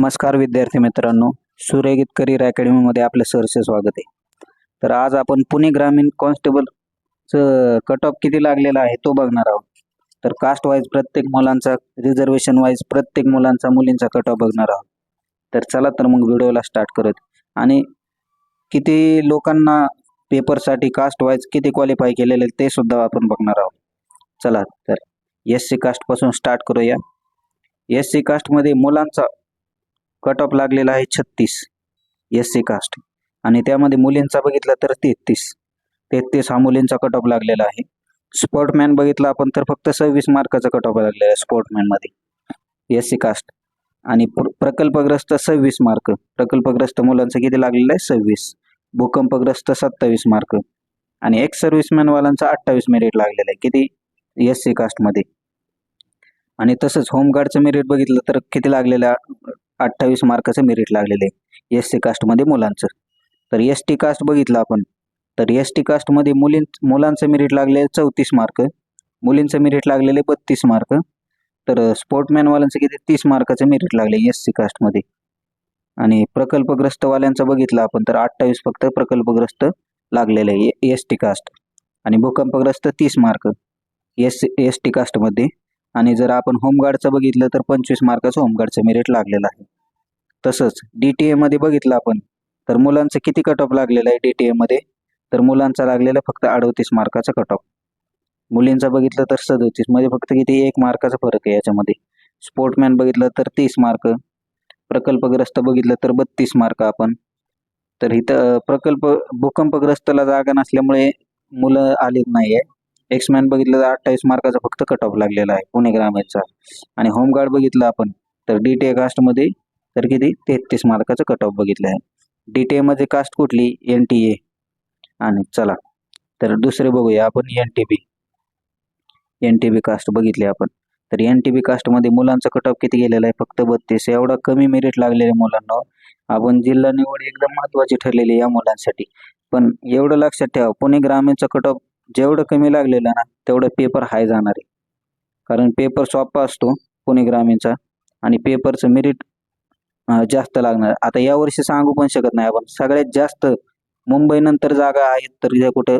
नमस्कार विद्यार्थी मित्रांनो सूर्य करिअर अकॅडमीमध्ये आपलं सरसे स्वागत आहे. तर आज आपण पुणे ग्रामीण कॉन्स्टेबलचं कट ऑफ किती लागलेला आहे तो बघणार आहोत. तर कास्ट वाईज प्रत्येक मुलांचा रिझर्वेशन वाईज प्रत्येक मुलांचा मुलींचा कट ऑफ बघणार आहोत. तर चला तर मग व्हिडिओला स्टार्ट करत. आणि किती लोकांना पेपरसाठी कास्ट वाईज किती क्वालिफाय केलेले ते सुद्धा आपण बघणार आहोत. चला तर एस सी कास्टपासून स्टार्ट करूया. एस सी कास्टमध्ये मुलांचा कट ऑफ लागलेला आहे छत्तीस. एस सी कास्ट आणि त्यामध्ये मुलींचा बघितला तर तेहतीस. तेहतीस हा मुलींचा कट ऑफ लागलेला आहे. स्पोर्टमॅन बघितला आपण तर फक्त सव्वीस मार्काचा कट ऑफ लागलेला आहे स्पोर्टमॅनमध्ये एस सी कास्ट आणि प्र- प्रकल्पग्रस्त सव्वीस मार्क. प्रकल्पग्रस्त मुलांचं किती लागलेलं आहे? सव्वीस. भूकंपग्रस्त सत्तावीस मार्क. आणि एक्स सर्व्हिसमॅनवाल्यांचा अठ्ठावीस मेरिट लागलेला आहे. किती? एस सी कास्टमध्ये आणि तसंच होमगार्डचं मेरिट बघितलं तर किती लागलेलं आहे? अठ्ठावीस मार्काचं मेरिट लागलेलं आहे. एस सी कास्टमध्ये मुलांचं. तर एस टी कास्ट बघितलं आपण. तर एस टी कास्टमध्ये मुलीं मुलांचं मेरिट लागले चौतीस मार्क. मुलींचं मेरिट लागलेले बत्तीस मार्क. तर स्पोर्टमॅनवाल्यांचं किती? तीस मार्काचं मेरिट लागले एस सी कास्टमध्ये आणि प्रकल्पग्रस्तवाल्यांचं बघितलं आपण तर अठ्ठावीस फक्त प्रकल्पग्रस्त लागलेलं आहे एस टी कास्ट आणि भूकंपग्रस्त तीस मार्क. एस एस टी कास्टमध्ये आणि जर आपण होमगार्डचं बघितलं तर पंचवीस मार्काचं होमगार्डचं मेरिट लागलेलं आहे. तसंच डी टी एमध्ये बघितलं आपण तर मुलांचं किती कट ऑफ लागलेलं आहे डी टी एमध्ये तर मुलांचा लागलेला फक्त अडतीस मार्काचा कट ऑफ मुलींचा बघितलं तर सदोतीसमध्ये फक्त किती? एक मार्काचा फरक आहे याच्यामध्ये. स्पोर्टमॅन बघितलं तर तीस मार्क प्रकल्पग्रस्त बघितलं तर बत्तीस मार्क आपण. तर इथं प्रकल्प भूकंपग्रस्तला जागा नसल्यामुळे मुलं आलीच नाही आहे एक्समॅन बघितलं तर अठ्ठावीस मार्काचा फक्त कट ऑफ लागलेला आहे पुणे ग्रामीणचा. आणि होमगार्ड बघितलं आपण तर डी टी ए कास्टमध्ये तर किती? तेहतीस मार्काचं कट ऑफ बघितलं आहे. डी टी एमध्ये कास्ट कुठली? एन टी ए आणि चला तर दुसरे बघूया आपण N T B N T B caste बघितली आपण. तर एन टी बी कास्टमध्ये मुलांचा कट ऑफ किती गेलेला आहे? फक्त बत्तीस. एवढा कमी मेरिट लागलेल्या मुलांना. आपण जिल्हा निवड एकदम महत्त्वाची ठरलेली आहे या मुलांसाठी. पण एवढं लक्षात ठेवा पुणे ग्रामीणचा कट ऑफ जेवढं कमी लागलेलं ना तेवढं पेपर हाय जाणार आहे. कारण पेपर सोपा असतो पुणे ग्रामीणचा आणि पेपरचं मेरिट जास्त लागणार. आता यावर्षी सांगू पण शकत नाही आपण. सगळ्यात जास्त मुंबईनंतर जागा आहेत तर इथे कुठं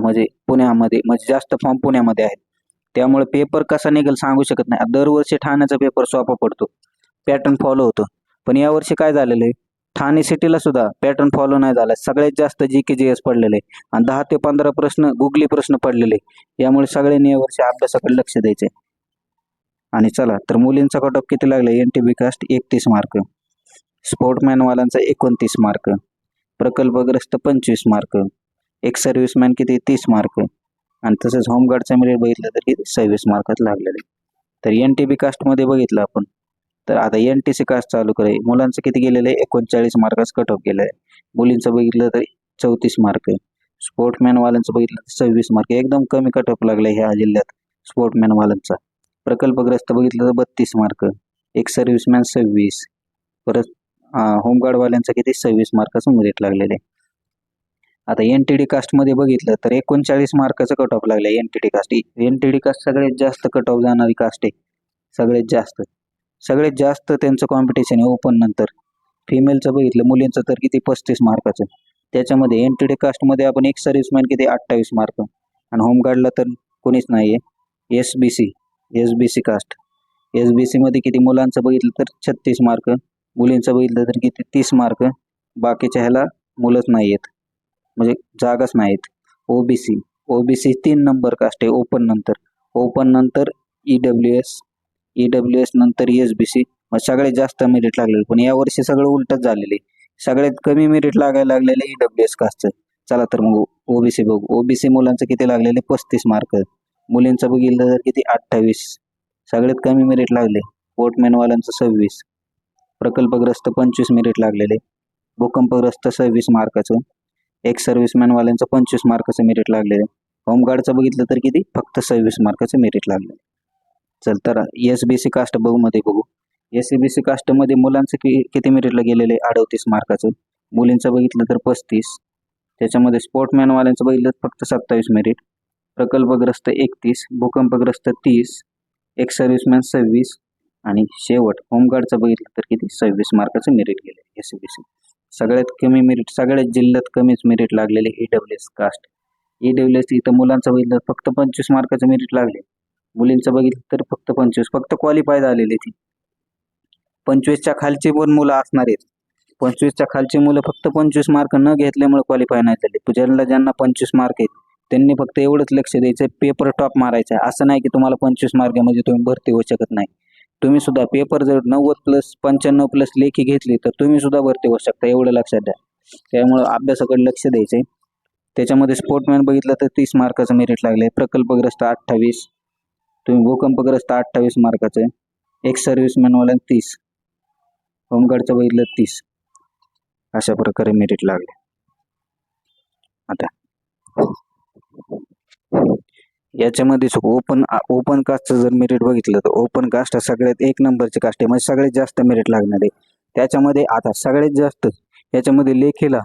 म्हणजे पुण्यामध्ये म्हणजे जास्त फॉर्म पुण्यामध्ये आहेत. त्यामुळे पेपर कसा निघेल सांगू शकत नाही. दरवर्षी ठाण्याचा पेपर सोपा पडतो. पॅटर्न फॉलो होतो. पण यावर्षी काय झालेलं आहे? ठाणे सिटीला सुद्धा पॅटर्न फॉलो नाही झाला. सगळ्यात जास्त जी के जी एस पडलेले. आणि दहा ते पंधरा प्रश्न गुगली प्रश्न पडलेले. यामुळे सगळ्यांनी यावर्षी अभ्यासाकडे लक्ष द्यायचे. आणि चला तर मुलींचा कट ऑफ किती लागला? एन टी बी कास्ट एकतीस मार्क स्पोर्टमॅनवाल्यांचा एकोणतीस मार्क प्रकल्पग्रस्त पंचवीस मार्क एक सर्व्हिसमॅन किती? तीस मार्क आणि तसंच होमगार्डचा मेरिट बघितलं तरी सव्वीस मार्कात लागलेले. तर एन टी बी कास्टमध्ये बघितलं आपण. तर आता एन टी सी कास्ट चालू करे. मुलांचं किती गेलेलं आहे? एकोणचाळीस मार्काचं कट ऑफ गेलं आहे मुलींचं बघितलं तर चौतीस मार्क स्पोर्टमॅनवाल्यांचं बघितलं तर सव्वीस मार्क एकदम कमी कट ऑफ लागलं ह्या जिल्ह्यात स्पोर्टमॅनवाल्यांचा प्रकल्पग्रस्त बघितलं तर बत्तीस मार्क एक सर्व्हिसमॅन सव्वीस. परत होमगार्डवाल्यांचं किती? सव्वीस मार्काचं मेरिट लागलेलं आहे. आता एन टी डी कास्टमध्ये बघितलं तर एकोणचाळीस मार्काचं कट ऑफ लागलं N T D caste N T D caste सगळ्यात जास्त कट ऑफ जाणारी कास्ट आहे. सगळ्यात जास्त. सगळ्यात जास्त त्यांचं कॉम्पिटिशन आहे ओपन नंतर. फिमेलचं बघितलं मुलींचं तर किती पस्तीस मार्काचं त्याच्यामध्ये एन टी डी कास्टमध्ये आपण एक सर्व्हिसमॅन किती? अठ्ठावीस मार्क आणि होमगार्डला तर कोणीच नाही आहे S B C S B C caste S B सीमध्ये किती मुलांचं बघितलं तर छत्तीस मार्क मुलींचं बघितलं तर किती? तीस मार्क बाकीच्या ह्याला मुलंच नाही आहेत म्हणजे जागाच नाहीत O B C O B C तीन नंबर कास्ट आहे ओपन नंतर. ओपन नंतर E W S E W S नंतर एस बी सी मग सगळ्यात जास्त मेरिट लागलेलं. पण यावर्षी सगळं उलटच झालेलं आहे. सगळ्यात कमी मेरिट लागायला लागलेलं ई डब्ल्यू एस कास्टचं चला तर मग ओबीसी बघू. ओबीसी मुलांचं किती लागलेले पस्तीस मार्क मुलींचं बघितलं तर किती? अठ्ठावीस. सगळ्यात कमी मेरिट लागले. पोर्टमॅनवाल्यांचं सव्वीस. प्रकल्पग्रस्त पंचवीस मेरिट लागलेले भूकंपग्रस्त सव्वीस मार्काचं एक सर्व्हिसमॅनवाल्यांचं पंचवीस मार्काचं मेरिट लागलेलं होमगार्डचं बघितलं तर किती? फक्त सव्वीस मार्काचं मेरिट लागलेलं चल तर एस बी सी कास्ट बहुमध्ये बघू. एस सी बी सी कास्टमध्ये मुलांचं कि किती मेरिटला गेलेलं आहे? अडतीस मार्काचं. मुलींचं बघितलं तर पस्तीस. त्याच्यामध्ये स्पोर्टमॅनवाल्यांचं बघितलं तर फक्त सत्तावीस मेरिट प्रकल्पग्रस्त एकतीस भूकंपग्रस्त तीस एक सर्व्हिसमॅन सव्वीस आणि शेवट होमगार्डचं बघितलं तर किती? सव्वीस मार्काचं मेरिट गेले एस बी सी सगळ्यात कमी मेरिट सगळ्यात जिल्ह्यात कमीच मेरिट लागलेले E W S caste E W S इथं मुलांचं बघितलं फक्त पंचवीस मार्काचं मेरिट लागले. मुलींचं बघितलं तर फक्त पंचवीस फक्त क्वालिफाय झालेली ती. पंचवीसच्या खालची पण मुलं असणार आहेत. पंचवीसच्या खालची मुलं फक्त पंचवीस मार्क न घेतल्यामुळे क्वालिफाय नाही झाले. ज्यांना ज्यांना पंचवीस मार्क आहेत त्यांनी फक्त एवढंच लक्ष द्यायचं पेपर टॉप मारायचा. आहे. असं नाही की तुम्हाला पंचवीस मार्क आहे म्हणजे तुम्ही भरती होऊ शकत नाही. तुम्ही सुद्धा पेपर जर नव्वद प्लस पंच्याण्णव प्लस लेखी घेतली तर तुम्ही सुद्धा भरती होऊ शकता. एवढं लक्षात द्या. त्यामुळं अभ्यासाकडे लक्ष द्यायचं आहे त्याच्यामध्ये स्पोर्टमॅन बघितलं तर तीस मार्काचं मेरिट लागले प्रकल्पग्रस्त अठ्ठावीस. तुम्ही भूकंपग्रस्त अठ्ठावीस मार्काचं आहे एक सर्व्हिसमॅनवाला तीस होमगार्डचं बघितलं तीस. अशा प्रकारे मेरिट लागले. आता. याच्यामध्ये ओपन ओपन कास्टचं जर मेरिट बघितलं तर ओपन कास्ट हा सगळ्यात एक नंबरची कास्ट आहे. म्हणजे सगळ्यात जास्त मेरिट लागणार आहे. त्याच्यामध्ये आता सगळ्यात जास्त याच्यामध्ये लेखीला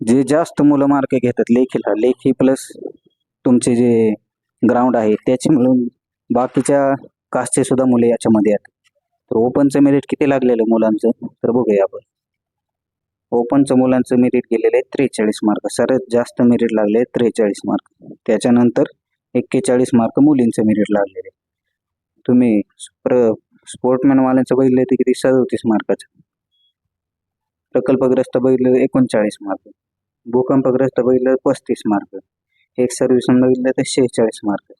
जे जास्त मुलं मार्क घेतात लेखीला लेखी प्लस तुमचे जे ग्राउंड आहे. त्याची मिळून बाकीच्या कास्टचे सुद्धा मुले याच्यामध्ये आहेत. तर ओपनचं मेरिट किती लागलेलं मुलांचं? तर बघूया आपण. ओपनचं मुलांचं मेरिट गेलेलं आहे त्रेचाळीस मार्क सर्वात जास्त मेरिट लागले त्रेचाळीस मार्क त्याच्यानंतर एक्केचाळीस मार्क मुलींचं मेरिट लागलेले तुम्ही प्र स्पोर्टमॅनवाल्यांचं बघितलं ते किती? सदोतीस मार्काचं प्रकल्पग्रस्त बघितलं एकोणचाळीस मार्क भूकंपग्रस्त बघितलं पस्तीस मार्क एक सर्व्हिस बघितलं तर शेहेचाळीस मार्क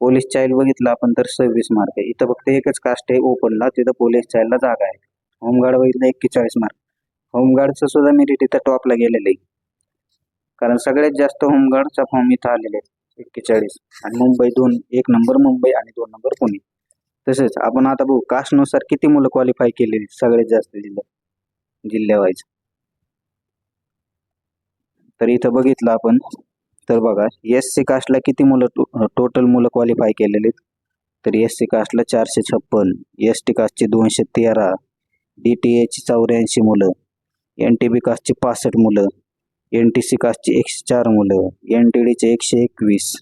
पोलीस चाइल्ड बघितलं आपण तर सव्वीस मार्क आहे. इथं फक्त एकच कास्ट आहे ओपनला. तिथं पोलीस चाइल्डला जागा आहे. होमगार्ड बघितलं एक्केचाळीस मार्क होमगार्डचं सुद्धा मेरिट इथं टॉपला गेलेलं आहे. कारण सगळ्यात जास्त होमगार्डचा फॉर्म इथं आलेले आहेत. एक्केचाळीस. आणि मुंबई दोन. एक नंबर मुंबई आणि दोन नंबर पुणे. तसेच आपण आता बघू कास्टनुसार किती मुलं क्वालिफाय केलेली सगळ्यात जास्त जिल्हा जिल्ह्यावाईज. तर इथं बघितलं आपण तर बघा एस सी कास्टला किती मुलं टोटल मुलं क्वालिफाय केलेले तर एस सी कास्टला चारशे छप्पन एस टी कास्टचे दोनशे तेरा डी टी एची चौऱ्याऐंशी मुलं एन टी बी कास्टची पासष्ट मुलं एन टी सी कास्टची एकशे चार मुलं एन टी डीचे एकशे एकवीस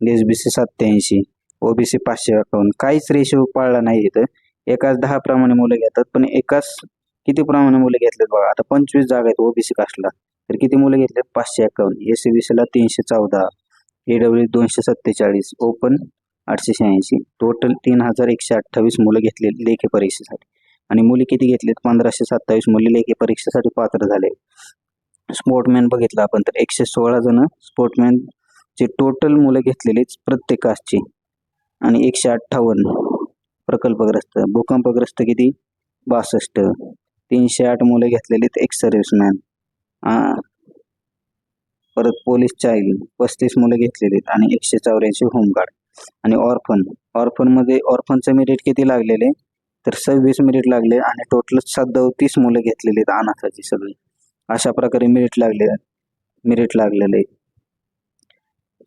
एस बी सी सत्याऐंशी ओ बी सी पाचशे अकावन्न काहीच रेशो पाळला नाही इथं. एकाच दहा प्रमाणे मुलं घेतात पण एकाच किती प्रमाणे मुलं घेतलेत बघा? आता पंचवीस जागा आहेत ओबीसी कास्टला तर किती मुलं घेतले? पाचशे अकावन्न एस सी ला तीनशे चौदा. ए डब्ल्यू दोनशे सत्तेचाळीस. ओपन आठशे शहाऐंशी. टोटल तीन हजार एकशे अठ्ठावीस मुलं घेतले लेखी परीक्षेसाठी. आणि मुली किती घेतलेत? पंधराशे सत्तावीस मुली लेखी परीक्षेसाठी पात्र झाले. स्पोर्टमॅन बघितलं आपण तर एकशे सोळा जण स्पोर्टमॅनचे टोटल मुलं घेतलेलीच प्रत्येक कास्टची आणि एकशे अठ्ठावन्न प्रकल्पग्रस्त. भूकंपग्रस्त किती? बासष्ट. तीनशे आठ मुलं घेतलेली एक सर्व्हिसमॅन. परत पोलीस चाइल्ड पस्तीस मुलं घेतलेली आणि एकशे चौऱ्याऐंशी होमगार्ड आणि ऑर्फन ऑर्फनमध्ये ऑर्फनचं मेरिट किती लागलेले तर सव्वीस मिनिट लागले आणि टोटल सदतीस मुलं घेतलेली आहेत अनाथाची सगळी. अशा प्रकारे मेरिट लागले मेरिट लागलेले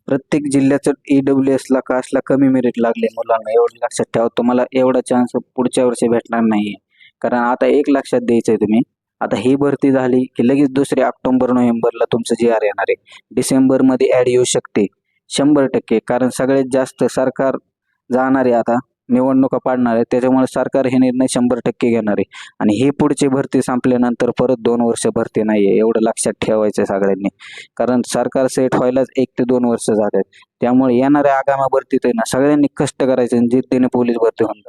प्रत्येक जिल्ह्याचं ई डब्ल्यू एसला कास्टला कमी मेरिट लागले मुलांना एवढं लक्षात ठेवा. तुम्हाला एवढा चान्स पुढच्या वर्षी भेटणार नाही कारण आता एक लक्षात द्यायचं आहे तुम्ही आता ही भरती झाली की लगेच दुसरे ऑक्टोबर नोव्हेंबरला तुमचं जी आर येणार आहे. डिसेंबरमध्ये ॲड येऊ शकते. शंभर टक्के कारण सगळ्यात जास्त सरकार जाणार आहे आता निवडणुका पाडणार आहे. त्याच्यामुळे सरकार हे निर्णय शंभर टक्के घेणार आहे. आणि ही पुढची भरती संपल्यानंतर परत दोन वर्ष भरती नाही आहे एवढं लक्षात ठेवायचं सगळ्यांनी. कारण सरकार सेट व्हायलाच एक ते दोन वर्ष झाले त्यामुळे येणाऱ्या आगामी भरतीत आहे ना सगळ्यांनी कष्ट करायचे जिद्दीने पोलीस भरती होऊन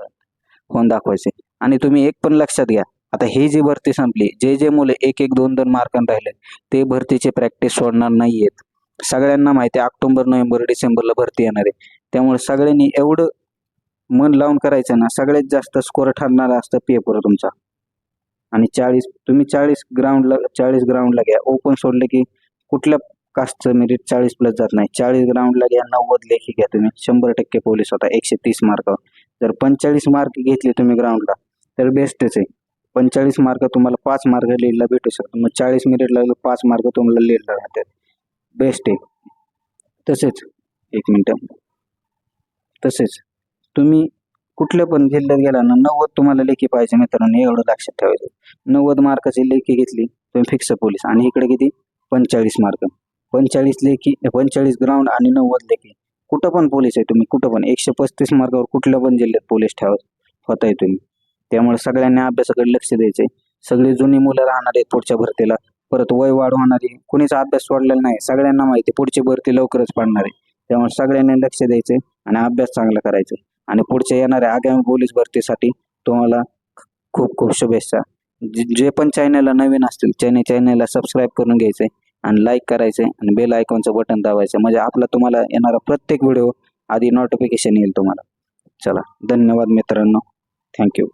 होऊन दाखवायचे. आणि तुम्ही एक पण लक्षात घ्या आता ही जी भरती संपली जे जे मुले एक एक दोन दोन मार्कांना राहिले ते भरतीची प्रॅक्टिस सोडणार नाही आहेत सगळ्यांना माहिती आहे ऑक्टोबर नोव्हेंबर डिसेंबरला भरती येणार आहे. त्यामुळे सगळ्यांनी एवढं मन लावून करायचं ना सगळ्यात जास्त स्कोर ठरणारा असतं पेपर तुमचा. आणि चाळीस तुम्ही चाळीस ग्राउंडला चाळीस ग्राउंडला घ्या. ओपन सोडले की कुठल्या कास्टचं मेरिट चाळीस प्लस जात नाही. चाळीस ग्राउंडला घ्या नव्वद लेखी घ्या तुम्ही. शंभर टक्के पोलीस होता एकशे तीस मार्कावर जर पंचेचाळीस मार्क घेतले तुम्ही ग्राउंडला तर बेस्टच आहे. पंचेचाळीस मार्क तुम्हाला पाच मार्क लीडला भेटू शकतो मग चाळीस मिनिट लागलं पाच मार्क तुम्हाला लीडला राहतात. बेस्ट आहे. तसेच एक मिनटं तसेच तुम्ही कुठल्या पण जिल्ह्यात गेला ना नव्वद तुम्हाला लेखी पाहिजे मित्रांनो एवढं लक्षात ठेवायचं. नव्वद मार्काची लेखी घेतली तुम्ही फिक्स पोलीस. आणि इकडे किती? पंचेचाळीस मार्क. पंचेचाळीस लेखी पंचेचाळीस ग्राउंड आणि नव्वद लेखी. कुठं पण पोलीस आहे तुम्ही कुठं पण. एकशे पस्तीस मार्कावर कुठल्या पण जिल्ह्यात पोलीस ठेवा होताय तुम्ही. त्यामुळे सगळ्यांनी अभ्यासाकडे लक्ष द्यायचंय. सगळी जुनी मुलं राहणार आहेत पुढच्या भरतीला. परत वय वाढ होणारी कुणीच अभ्यास सोडलेला नाही. सगळ्यांना माहिती पुढची भरती लवकरच पडणार आहे. त्यामुळे सगळ्यांनी लक्ष द्यायचंय आणि अभ्यास चांगला करायचा आणि पुढच्या येणाऱ्या आगामी पोलीस भरतीसाठी तुम्हाला खूप खूप शुभेच्छा. जे पण चॅनलला नवीन असतील त्याने चॅनलला सबस्क्राईब करून घ्यायचंय आणि लाईक करायचंय आणि बेल आयकॉनचं बटन दाबायचं. म्हणजे आपला तुम्हाला येणारा प्रत्येक व्हिडिओ आधी नोटिफिकेशन येईल तुम्हाला. चला धन्यवाद मित्रांनो. थँक्यू